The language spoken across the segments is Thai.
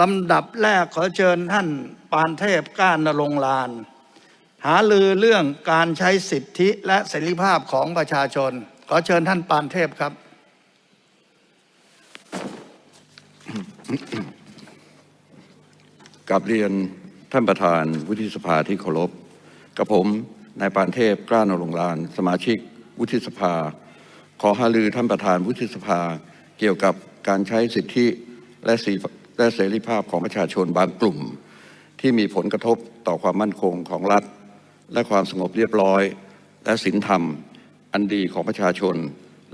ลำดับแรกขอเชิญท่านปานเทพก้านนรงลาน หาลือเรื่องการใช้สิทธิและเสรีภาพของประชาชน ขอเชิญท่านปานเทพครับ กับเรียนท่านประธานวุฒิสภาที่เคารพกับผมนายปานเทพกล้านรงลาน สมาชิกวุฒิสภา ขอหารือท่านประธานวุฒิสภา เกี่ยวกับการใช้สิทธิและสี และเสรีภาพของประชาชนบางกลุ่ม ที่มีผลกระทบต่อความมั่นคงของรัฐ และความสงบเรียบร้อย และศีลธรรม อันดีของประชาชน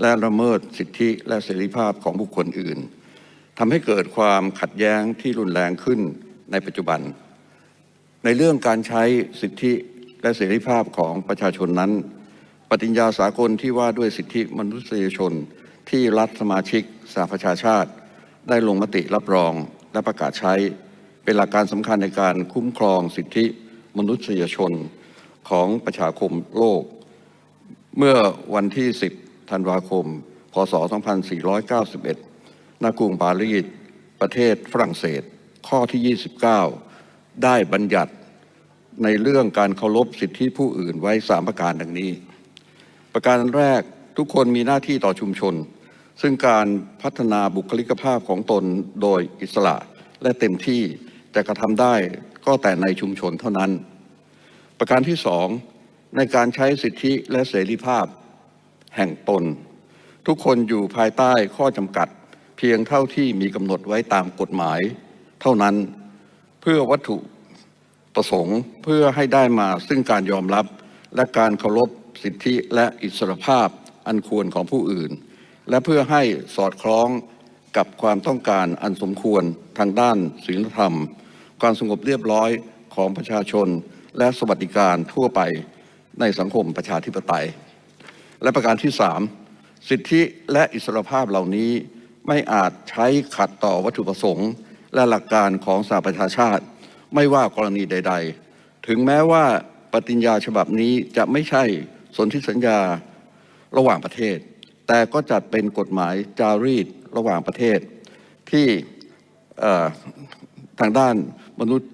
และละเมิดสิทธิและเสรีภาพของบุคคลอื่นทำให้เกิดความขัดแย้งที่รุนแรงขึ้นในปัจจุบัน ในเรื่องการใช้สิทธิและเสรีภาพของประชาชนนั้น ปฏิญญาสากลที่ว่าด้วยสิทธิมนุษยชนที่รัฐสมาชิกสหประชาชาติ ได้ลงมติรับรอง และประกาศใช้เป็นหลักการสำคัญในการคุ้มครองสิทธิมนุษยชนของประชาคมโลก เมื่อวันที่ 10 ธันวาคม พศ 2491 ณ กรุงปารีส ประเทศฝรั่งเศส ข้อที่ 29 ได้บัญญัติในเรื่องการเคารพสิทธิผู้อื่นไว้ 3 ประการดังนี้ ประการแรกทุกคนมีหน้าที่ต่อชุมชน ซึ่งการพัฒนาบุคลิกภาพของตนโดยอิสระและเต็มที่จะกระทำได้ก็แต่ในชุมชนเท่านั้น ประการที่สองในการใช้สิทธิและเสรีภาพแห่งตน ทุกคนอยู่ภายใต้ข้อจำกัด เพียงเท่าที่มีกำหนดไว้ตามกฎหมาย เท่านั้นเพื่อวัตถุประสงค์เพื่อให้ได้มาซึ่งการยอมรับและการเคารพสิทธิและอิสรภาพอันควรของผู้อื่น และเพื่อให้สอดคล้องกับความต้องการอันสมควรทางด้านศีลธรรม ความสงบเรียบร้อยของประชาชน และสวัสดิการทั่วไปในสังคมประชาธิปไตย และประการที่สามสิทธิและอิสรภาพเหล่านี้ไม่อาจใช้ขัดต่อวัตถุประสงค์ และหลักการของสหประชาชาติ ไม่ว่ากรณีใด ๆ ถึงแม้ว่าปฏิญญาฉบับนี้จะไม่ใช่สนธิสัญญาระหว่างประเทศ แต่ก็จัดเป็นกฎหมายจารีตระหว่างประเทศ ที่ทางด้านมนุษย์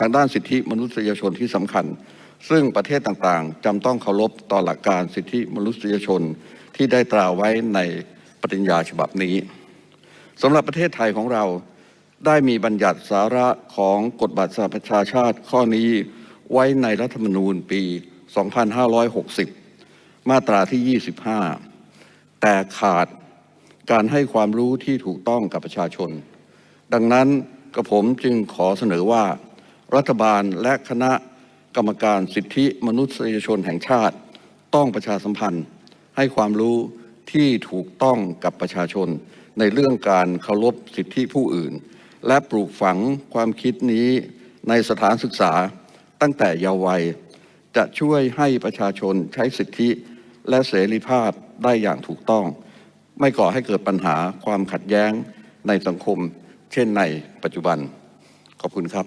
ทางด้านสิทธิมนุษยชนที่สำคัญ ซึ่งประเทศต่างๆจำต้องเคารพต่อหลักการสิทธิมนุษยชนที่ได้ตราไว้ในปฏิญญาฉบับนี้สำหรับประเทศไทยของเราได้มีบัญญัติสาระของกฎบัตรสหประชาชาติข้อนี้ไว้ในรัฐธรรมนูญปี 2560 มาตราที่ 25 แต่ขาดการให้ความรู้ที่ถูกต้องกับประชาชน ดังนั้นกระผมจึงขอเสนอว่า รัฐบาลและคณะกรรมการสิทธิมนุษยชนแห่งชาติ ต้องประชาสัมพันธ์ ให้ความรู้ที่ถูกต้องกับประชาชน ในเรื่องการเคารพสิทธิผู้อื่น และปลูกฝังความคิดนี้ในสถานศึกษาตั้งแต่เยาว์วัย จะช่วยให้ประชาชนใช้สิทธิ และเสรีภาพได้อย่างถูกต้อง ไม่ก่อให้เกิดปัญหาความขัดแย้งในสังคม เช่นในปัจจุบัน ขอบคุณครับ